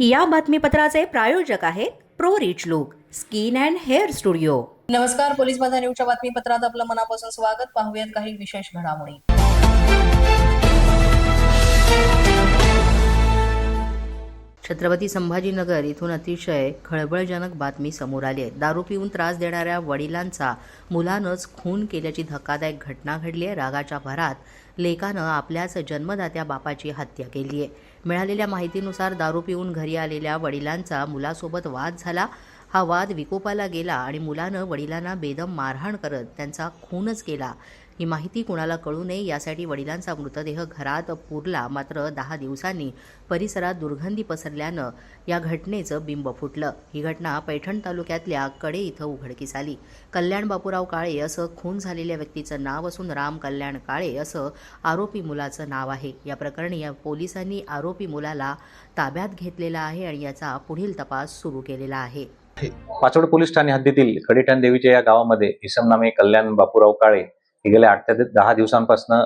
या बातमीपत्राचे प्रायोजक आहेत pro rich look skin and hair studio. नमस्कार पोलीस माझा न्यूजच्या बातमीपत्रात आपलं मनापासून स्वागत. पाहूयात काही विशेष घडामोडी. छत्रपती संभाजीनगर इथून अतिशय खळबळजनक बातमी समोर आली आहे. दारू पिऊन त्रास देणाऱ्या वडिलांचा मुलानंच खून केल्याची धक्कादायक घटना घडली आहे. रागाच्या भरात लेकानं आपल्याच जन्मदात्या बापाची हत्या केली आहे. मिळालेल्या माहितीनुसार दारू पिऊन घरी आलेल्या वडिलांचा मुलासोबत वाद झाला. हा वाद विकोपाला गेला आणि मुलानं वडिलांना बेदम मारहाण करत त्यांचा खूनच केला. ही माहिती कुणाला कळू नये यासाठी वडिलांचा मृतदेह घरात पुरला मात्र दहा दिवसांनी परिसरात दुर्गंधी पसरल्यानं या घटनेचं बिंब फुटलं. ही घटना पैठण तालुक्यातल्या कडे इथं उघडकीस आली. कल्याण बापूराव काळे असं खून झालेल्या व्यक्तीचं नाव असून राम कल्याण काळे असं आरोपी मुलाचं नाव आहे. या प्रकरणी या पोलिसांनी आरोपी मुलाला ताब्यात घेतलेला आहे आणि याचा पुढील तपास सुरू केलेला आहे. पाचोड पोलीस ठाणे हद्दीतील कडेठाण देवीच्या या गावामध्ये इसम नामे कल्याण बापूराव काळे हे गेल्या आठ ते दहा दिवसांपासून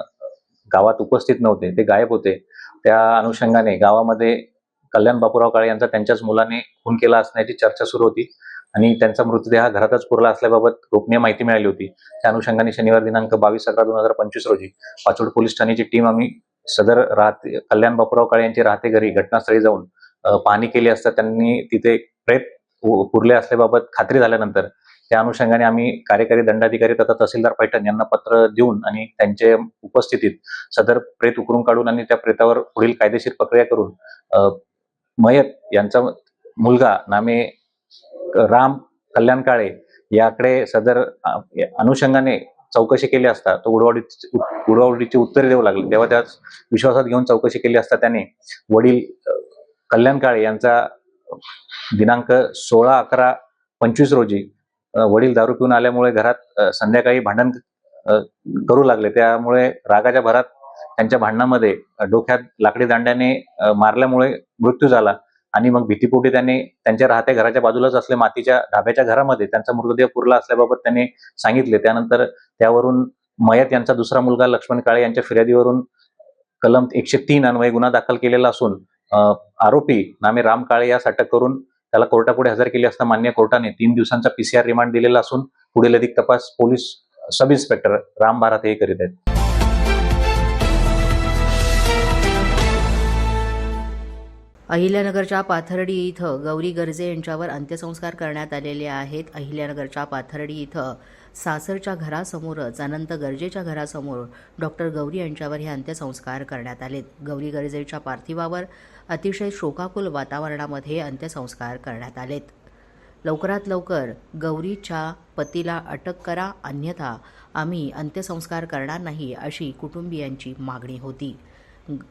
गावात उपस्थित नव्हते ते गायब होते. त्या अनुषंगाने गावामध्ये कल्याण बापूराव काळे यांचा त्यांच्याच मुलाने खून केला असण्याची चर्चा सुरू होती आणि त्यांचा मृतदेह घरातच पुरला असल्याबाबत गोपनीय माहिती मिळाली होती. त्या अनुषंगाने शनिवार दिनांक बावीस अकरा दोन हजार पंचवीस रोजी पाचोड पोलीस ठाण्याची टीम आम्ही सदर राहते कल्याण बापूराव काळे यांचे राहते घरी घटनास्थळी जाऊन पाहणी केली असता त्यांनी तिथे प्रेत पुरले असल्याबाबत खात्री झाल्यानंतर त्या अनुषंगाने आम्ही कार्यकारी दंडाधिकारी तथा तहसीलदार पैठण यांना पत्र देऊन आणि त्यांच्या उपस्थितीत सदर प्रेत उकरून काढून आणि त्या प्रेतावर पुढील कायदेशीर प्रक्रिया करून मयत यांचा मुलगा नामे राम कल्याण काळे याकडे सदर अनुषंगाने चौकशी केली असता तो उडवाडी उडवाडीची उत्तरे देऊ लागले. तेव्हा त्या विश्वासात घेऊन चौकशी केली असता त्याने वडील कल्याण काळे यांचा दिनांक सोळा अकरा पंचवीस रोजी वडील दारू पिऊन आल्यामुळे घरात संध्याकाळी भांडण करू लागले. त्यामुळे रागाच्या भरात त्यांच्या भांडणामध्ये डोक्यात लाकडी दांड्याने मारल्यामुळे मृत्यू झाला आणि मग भीतीपोटी त्यांनी त्यांच्या राहत्या घराच्या बाजूलाच असले मातीच्या ढाब्याच्या घरामध्ये त्यांचा मृतदेह पुरला असल्याबाबत त्यांनी सांगितले. त्यानंतर त्यावरून मयत यांचा दुसरा मुलगा लक्ष्मण काळे यांच्या फिर्यादीवरून कलम एकशे तीन अन्वये गुन्हा दाखल केलेला असून आरोपी नामे राम काळे यास अटक करून त्याला कोर्टापुढे हजर केले असता मान्य कोर्टाने तीन दिवसांचा पीसीआर रिमांड दिलेला असून पुढील अधिक तपास police sub inspector Ram Bharat हे करीत आहेत. अहिल्यानगरच्या पाथर्डी इथं गौरी गर्जे यांच्यावर अंत्यसंस्कार करण्यात आलेले आहेत. अहिल्यानगरच्या पाथर्डी इथं सासरच्या घरासमोरच अनंत गर्जेच्या घरासमोर डॉक्टर गौरी यांच्यावर हे अंत्यसंस्कार करण्यात आलेत. गौरी गर्जेच्या पार्थिवावर अतिशय शोकाकुल वातावरणामध्ये अंत्यसंस्कार करण्यात आलेत. लवकरात लवकर गौरीच्या पतीला अटक करा अन्यथा आम्ही अंत्यसंस्कार करणार नाही अशी कुटुंबियांची मागणी होती.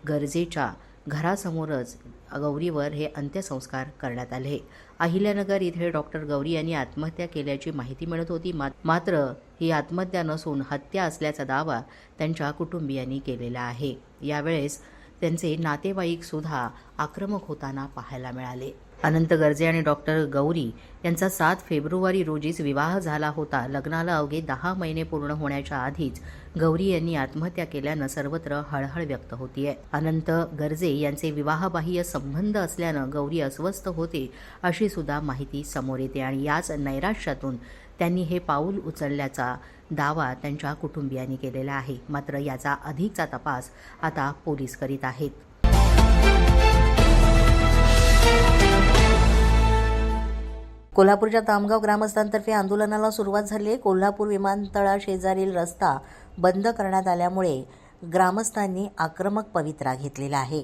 गरजेच्या घरासमोरच गौरीवर हे अंत्यसंस्कार करण्यात आले. अहिल्यानगर इथे डॉक्टर गौरी यांनी आत्महत्या केल्याची माहिती मिळत होती. मात्र ही आत्महत्या नसून हत्या असल्याचा दावा त्यांच्या कुटुंबियांनी केलेला आहे. यावेळेस त्यांचे नातेवाईक सुद्धा आक्रमक होताना पाहायला मिळाले. अनंत गर्जे आणि डॉक्टर गौरी यांचा सात फेब्रुवारी रोजीच विवाह झाला होता. लग्नाला अवघे दहा महिने पूर्ण होण्याच्या आधीच गौरी यांनी आत्महत्या केल्यानं सर्वत्र हळहळ व्यक्त होतीये. अनंत गर्जे यांचे विवाहबाह्य संबंध असल्यानं गौरी अस्वस्थ होते अशी सुद्धा माहिती समोर येते आणि याच नैराश्यातून त्यांनी हे पाऊल उचलल्याचा दावा त्यांच्या कुटुंबियांनी केलेला आहे. मात्र याचा अधिकचा तपास आता पोलीस करीत आहेत. कोल्हापूरच्या तामगाव ग्रामस्थांतर्फे आंदोलनाला सुरुवात झाली आहे. कोल्हापूर विमानतळाशेजारील रस्ता बंद करण्यात आल्यामुळे ग्रामस्थांनी आक्रमक पवित्रा घेतलेला आहे.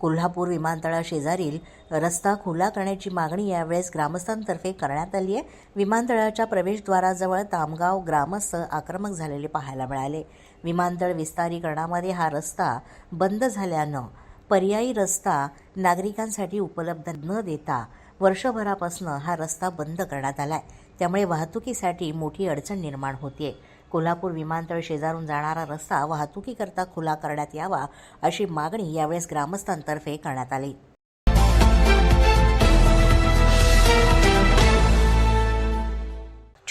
कोल्हापूर विमानतळाशेजारील रस्ता खुला करण्याची मागणी यावेळेस ग्रामस्थांतर्फे करण्यात आली आहे. विमानतळाच्या प्रवेशद्वाराजवळ तामगाव ग्रामस्थ आक्रमक झालेले पाहायला मिळाले. विमानतळ विस्तारीकरणामध्ये हा रस्ता बंद झाल्यानं पर्यायी रस्ता नागरिकांसाठी उपलब्ध न देता वर्षभरापासून हा रस्ता बंद करण्यात आला आहे त्यामुळे वाहतुकीसाठी मोठी अडचण निर्माण होतीये. कोल्हापूर विमानतळ शेजारून जाणारा रस्ता वाहतुकीकरता खुला करण्यात यावा अशी मागणी यावेळेस ग्रामस्थांतर्फे करण्यात आली.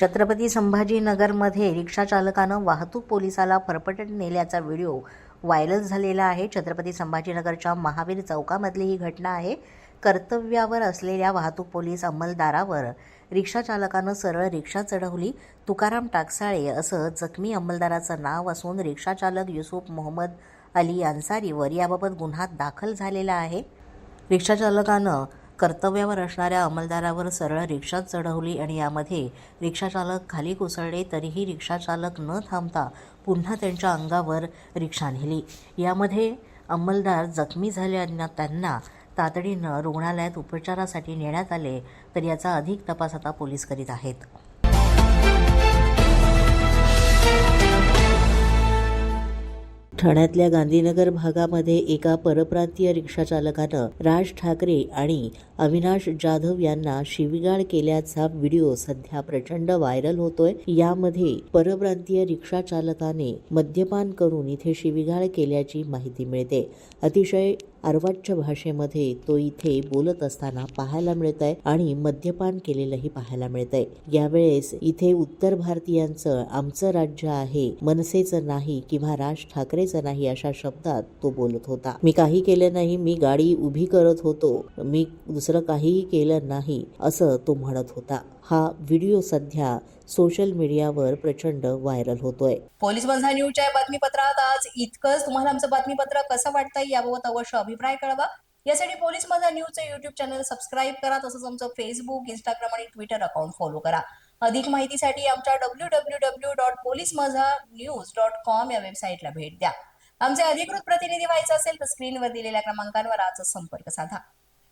छत्रपती संभाजीनगरमध्ये रिक्षाचालकानं वाहतूक पोलिसाला फरफटत नेल्याचा व्हिडिओ व्हायरल झालेला आहे. छत्रपती संभाजीनगरच्या महावीर चौकामधली ही घटना आहे. कर्तव्यावर असलेल्या वाहतूक पोलीस अंमलदारावर रिक्षाचालकानं सरळ रिक्षा चढवली. तुकाराम टाकसाळे असं जखमी अंमलदाराचं नाव असून रिक्षाचालक युसुफ मोहम्मद अली अन्सारीवर याबाबत गुन्हा दाखल झालेला आहे. रिक्षाचालकानं कर्तव्यावर असणाऱ्या अंमलदारावर सरळ रिक्षा चढवली आणि यामध्ये रिक्षाचालक खाली कोसळले तरीही रिक्षाचालक न थांबता पुन्हा त्यांच्या अंगावर रिक्षा नेली. यामध्ये अंमलदार जखमी झाले त्यांना तातडीनं रुग्णालयात उपचारासाठी नेण्यात आले तर याचा अधिक तपास आता पोलीस करीत आहेत. ठाण्यातल्या गांधीनगर भागामध्ये एका परप्रांतीय रिक्षाचालकानं राज ठाकरे आणि अविनाश जाधव यांना शिवीगाळ केल्याचा व्हिडिओ सध्या प्रचंड व्हायरल होतोय. यामध्ये परप्रांतीय रिक्षा चालकाने मद्यपान करून इथे शिवीगाळ केल्याची माहिती मिळते. अतिशय अर्वाच्य भाषेमध्ये तो इथे बोलत असताना पाहायला मिळत आहे आणि मद्यपान केलेलंही पाहायला मिळत आहे यावेळेस इथे उत्तर भारतीयांचं आमचं राज्य आहे मनसेचं नाही किंवा राज ठाकरेचं नाही अशा शब्दात तो बोलत होता. मी काही केलं नाही मी गाडी उभी करत होतो मी दुसरं काहीही केलं नाही असं तो म्हणत होता. हा व्हिडिओ सध्या सोशल मीडियावर प्रचंड व्हायरल होतोय. पोलीस बंधा न्यूजच्या बातमीपत्रात आज इतकंच. तुम्हाला आमचं बातमीपत्र कसं वाटतंय याबाबत अवश्य अभिप्राय कळवा. यासाठी पोलीस माझा न्यूजचं युट्यूब चॅनल सबस्क्राईब करा तसंच आमचं फेसबुक इंस्टाग्राम आणि ट्विटर अकाउंट फॉलो करा. अधिक माहितीसाठी आमच्या W W W dot police Majha news dot com या वेबसाईटला भेट द्या. आमचे अधिकृत प्रतिनिधी व्हायचं असेल तर स्क्रीनवर दिलेल्या क्रमांकांवर आजच संपर्क साधा.